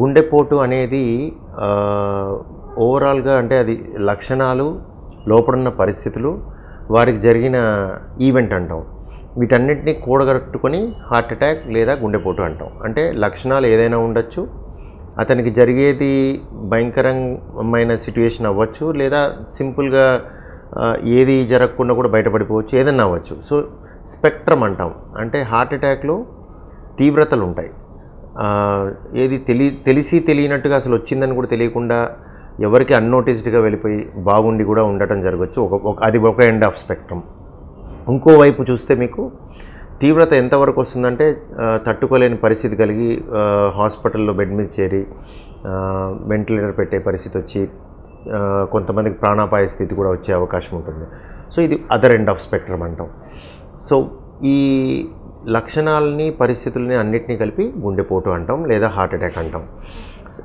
గుండెపోటు అనేది ఓవరాల్గా అంటే అది లక్షణాలు లోపడున్న పరిస్థితులు వారికి జరిగిన ఈవెంట్ అంటాం. వీటన్నిటిని కూడగట్టుకొని హార్ట్ అటాక్ లేదా గుండెపోటు అంటాం. అంటే లక్షణాలు ఏదైనా ఉండొచ్చు అతనికి జరిగేది భయంకరమైన సిట్యుయేషన్ అవ్వచ్చు లేదా సింపుల్గా ఏది జరగకుండా కూడా బయటపడిపోవచ్చు ఏదన్నా అవ్వచ్చు. సో స్పెక్ట్రమ్ అంటాం. అంటే హార్ట్ అటాక్లో తీవ్రతలు ఉంటాయి ఏది తెలి తెలిసి తెలియనట్టుగా అసలు వచ్చిందని కూడా తెలియకుండా ఎవరికి అన్నోటీస్డ్గా వెళ్ళిపోయి బాగుండి కూడా ఉండటం జరగచ్చు. ఒక ఒక అది ఒక ఎండ్ ఆఫ్ స్పెక్ట్రమ్ ఇంకోవైపు చూస్తే మీకు తీవ్రత ఎంతవరకు వస్తుందంటే తట్టుకోలేని పరిస్థితి కలిగి హాస్పిటల్లో బెడ్ మీద చేరి వెంటిలేటర్ పెట్టే పరిస్థితి వచ్చి కొంతమందికి ప్రాణాపాయ స్థితి కూడా వచ్చే అవకాశం ఉంటుంది. సో ఇది అదర్ ఎండ్ ఆఫ్ స్పెక్ట్రమ్ అంటాం. సో ఈ లక్షణాలని పరిస్థితులని అన్నిటినీ కలిపి గుండెపోటు అంటాం లేదా హార్ట్ అటాక్ అంటాం.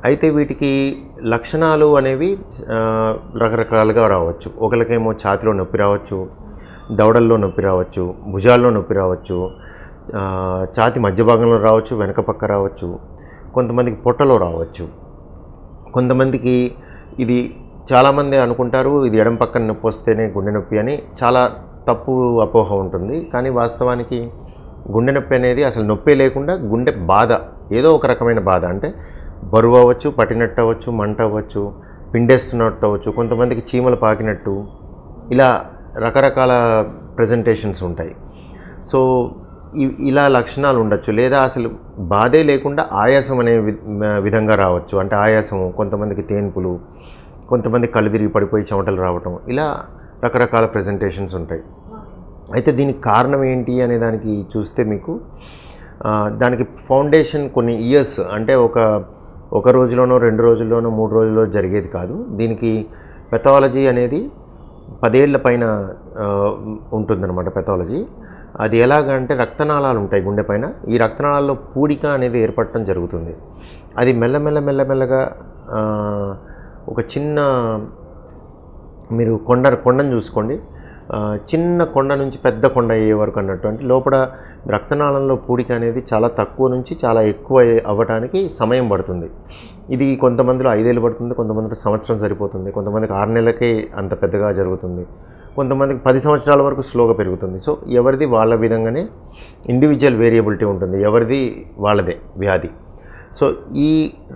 అయితే వీటికి లక్షణాలు అనేవి రకరకాలుగా రావచ్చు. ఒకరికేమో ఛాతిలో నొప్పి రావచ్చు దవడల్లో నొప్పి రావచ్చు భుజాల్లో నొప్పి రావచ్చు ఛాతి మధ్య భాగంలో రావచ్చు వెనక పక్క రావచ్చు కొంతమందికి పొట్టలో రావచ్చు. కొంతమందికి ఇది చాలామంది అనుకుంటారు ఇది ఎడం పక్కన నొప్పి వస్తేనే గుండె నొప్పి అని. చాలా తప్పు అపోహ ఉంటుంది. కానీ వాస్తవానికి గుండె నొప్పి అనేది అసలు నొప్పి లేకుండా గుండె బాధ ఏదో ఒక రకమైన బాధ. అంటే బరువు అవ్వచ్చు పట్టినట్టు అవ్వచ్చు మంట అవ్వచ్చు పిండేస్తున్నట్టు అవ్వచ్చు కొంతమందికి చీమలు పాకినట్టు ఇలా రకరకాల ప్రజెంటేషన్స్ ఉంటాయి. సో ఇ- ఇలా లక్షణాలు ఉండొచ్చు. లేదా అసలు బాధే లేకుండా ఆయాసం అనే విధంగా రావచ్చు. అంటే ఆయాసం కొంతమందికి తేన్పులు కొంతమంది కళ్ళు తిరిగి పడిపోయి చెమటలు రావటం ఇలా రకరకాల ప్రజెంటేషన్స్ ఉంటాయి. అయితే దీనికి కారణం ఏంటి అనే దానికి చూస్తే మీకు దానికి ఫౌండేషన్ కొన్ని ఇయర్స్ అంటే ఒక ఒక రోజులోనో రెండు రోజుల్లోనో మూడు రోజుల్లో జరిగేది కాదు. దీనికి పెథాలజీ అనేది పదేళ్ళ పైన ఉంటుందన్నమాట పెథాలజీ. అది ఎలాగంటే రక్తనాళాలు ఉంటాయి గుండె పైన. ఈ రక్తనాళాల్లో పూడిక అనేది ఏర్పడటం జరుగుతుంది. అది మెల్లమెల్ల మెల్లమెల్లగా ఒక చిన్న మీరు కొండ కొండను చూసుకోండి. చిన్న కొండ నుంచి పెద్ద కొండ అయ్యే వరకు అన్నట్టు. అంటే లోపల రక్తనాళంలో పూడిక అనేది చాలా తక్కువ నుంచి చాలా ఎక్కువ అవ్వటానికి సమయం పడుతుంది. ఇది కొంతమందిలో ఐదేళ్ళు పడుతుంది కొంతమందిలో సంవత్సరం సరిపోతుంది కొంతమందికి ఆరు నెలలకే అంత పెద్దగా జరుగుతుంది కొంతమందికి పది సంవత్సరాల వరకు స్లోగా పెరుగుతుంది. సో ఎవరిది వాళ్ళ విధంగానే ఇండివిజువల్ వేరియబిలిటీ ఉంటుంది ఎవరిది వాళ్ళదే వ్యాధి. సో ఈ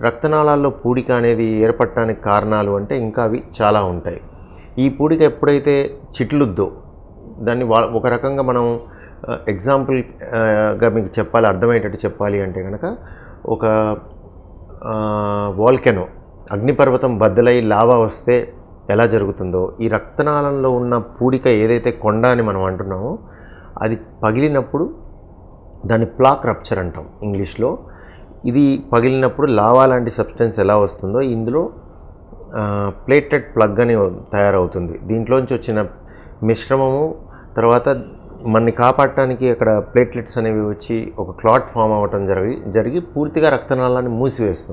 రక్తనాళాల్లో పూడిక అనేది ఏర్పడటానికి కారణాలు అంటే ఇంకా అవి చాలా ఉంటాయి. ఈ పూడిక ఎప్పుడైతే చిట్లుద్దో దాన్ని వా ఒక రకంగా మనం ఎగ్జాంపుల్గా మీకు చెప్పాలి అర్థమయ్యేటట్టు చెప్పాలి అంటే కనుక ఒక వాల్కెనో అగ్నిపర్వతం బద్దలై లావా వస్తే ఎలా జరుగుతుందో ఈ రక్తనాళంలో ఉన్న పూడిక ఏదైతే కొండ అని మనం అంటున్నామో అది పగిలినప్పుడు దాన్ని ప్లాక్ రప్చర్ అంటాం ఇంగ్లీష్లో. ఇది పగిలినప్పుడు లావా లాంటి సబ్స్టెన్స్ ఎలా వస్తుందో ఇందులో ప్లేటెడ్ ప్లగ్ అని తయారవుతుంది. దీంట్లోంచి వచ్చిన మిశ్రమము తర్వాత మనని కాపాడటానికి అక్కడ ప్లేట్లెట్స్ అనేవి వచ్చి ఒక క్లాట్ ఫామ్ అవ్వటం జరిగి జరిగి పూర్తిగా రక్తనాళాన్ని మూసివేస్తుంది.